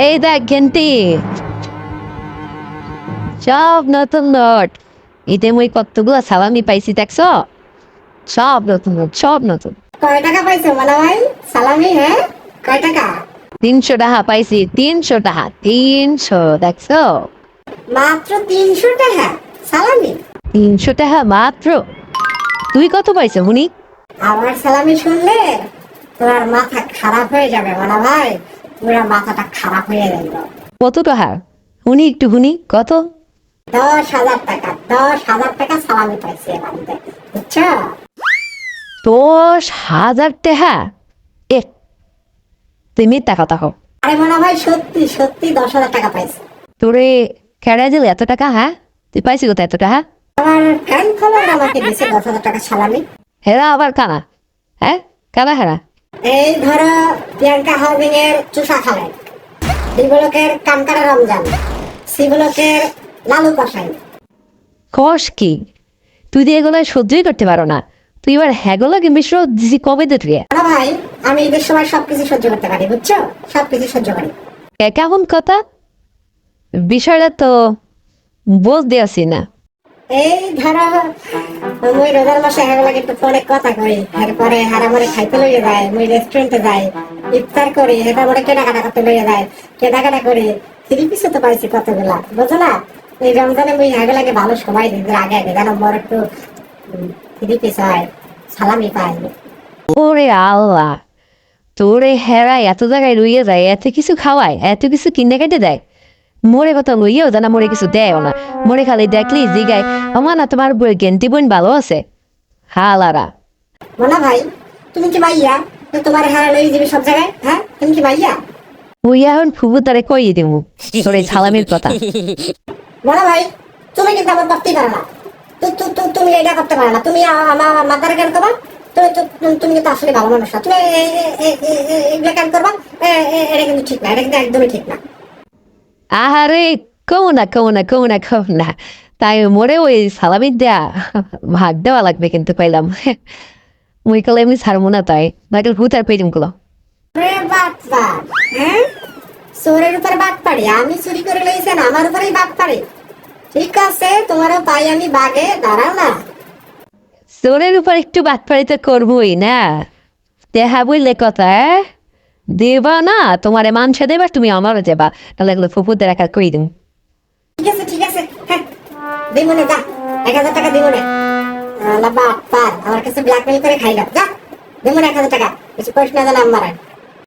এই দেখ ঘেন্টি সব নতুন নোট এতে মুই কতগুলো সালামি পাইছি দেখছ সব নতুন নোট সব নতুন কয় টাকা পাইছো মালা ভাই সালামি হ্যাঁ কয় টাকা? তিনশো টাকা পাইছি তিনশো টাকা তিনশো দেখছ? মাত্র তিনশো টাকা সালামি? তিনশো টাকা মাত্র। তুই কত পাইছো হুনি? আমার সালামি শুনলে তোমার মাথা খারাপ হয়ে যাবে মালা ভাই পুরো মাথাটা খারাপ হয়ে যাবে কত টাকা? হুনি একটু হুনি কত? দশ হাজার টাকা দশ হাজার টাকা সালামি পাইছি এবার বুঝছ? দশ হাজার টাকা? এ তুই মিথ্যা কথা আরে মালা ভাই সত্যি সত্যি দশ হাজার টাকা পাইছি। তোরে কেড়ে দিলে এত টাকা হ্যাঁ? তুই পাইছি কোথায় এত টাকা? আমার ফ্যান ফলোয়ার আমাকে দিছে দশ হাজার টাকা সালামি। হেরা আবার কানা হ্যাঁ? কানা হেরা? এই ধরো প্রিয়াঙ্কা হাউজিং এর চুষা খালেন ডি ব্লকের কানকাটা রমজান। সি ব্লকের লালু কষাই কষ কি? তুই দিয়ে এগুলো সহ্যই করতে পারো না। তুই এবার হ্যাগুলো কি মিশ্র দিছি কবে দে তুই না ভাই আমি ঈদের সময় সবকিছু সহ্য করতে পারি বুঝছ? সবকিছু সহ্য করি। কেমন কথা? বিষয়টা তো বলতে আসি না এই ধরো, মুই রোজার মাসে হের লাগে একটু ফোনে কথা কই এরপরে হারা খাইতে লইয়ে যায়, মুই রেস্টুরেন্টে যাই, ইফতার করি এটা কেনাকাটা করতে লইয়ে যায়, কেনাকাটা করি থ্রি পিসও তো পাইছি কতগুলা বুঝো না? এই রমজানে মুই হের লাগে ভালো সময় দিই আগে আগে জানো মোর একটু থ্রি পিস হয়, সালামি পাই। ওরে আল্লাহ, তোরে হেরা এত জায়গায় রুইয়ে যায়, এত কিছু খাওয়ায়, এত কিছু কিনে কেটে দেয়। মোরে কথা লইয়েও জানা মোরে কিছু দেয়ও না মোরে খালি দেখলি জিগায় আমার না তোমার বই গেন্তি বোন ভালো আছে হালারা মোনা ভাই তুমি কি মাইয়া তোমার হারা লই যাবে সব জায়গায় হ্যাঁ তুমি কি মাইয়া ওই এখন ফুবু তারে কইয়ে দিমু তোর এই সালামির কথা মোনা ভাই তুমি কিন্তু আমার করতেই পারো না তুমি এটা করতে পারো না তুমি আমার মাথার কেন করবা তুমি কিন্তু আসলে ভালো মানুষ না তুমি এগুলো কেন করবা এটা কিন্তু ঠিক না এটা কিন্তু একদমই ঠিক না আহারে কমো না কমো না কমো না কমো না। তাই মোরে ওই সালামি দেয়া ভাগ দেওয়া লাগবে কিন্তু পাইলাম। মুই কলে এমনি ছাড়বো না তাই নাইলে ভূতার পেরিমগুলো রে বাচ্চা হ্যাঁ? চোরের উপর বাদ আমি চুরি করে লইছেন আমার উপরেই বাদ ঠিক আছে তোমারও পাই আমি বাগে দাঁড়াও না। চোরের উপর একটু বাদ পাড়ি তো করবোই না। দেহা বললে কথা এ? দেবা না, তোমারে মানসা দেবা, তুমি আমারও দেবা। তাহলে এগুলো ফুফুদের একা কই দিন ঠিক আছে ঠিক আছে হ্যাঁ। দিব না যা। এক হাজার টাকা দিব না আমার কাছে ব্ল্যাকমেল করে খাইলাম যা দিব না এক হাজার টাকা। কিছু প্রশ্ন জানা আমার?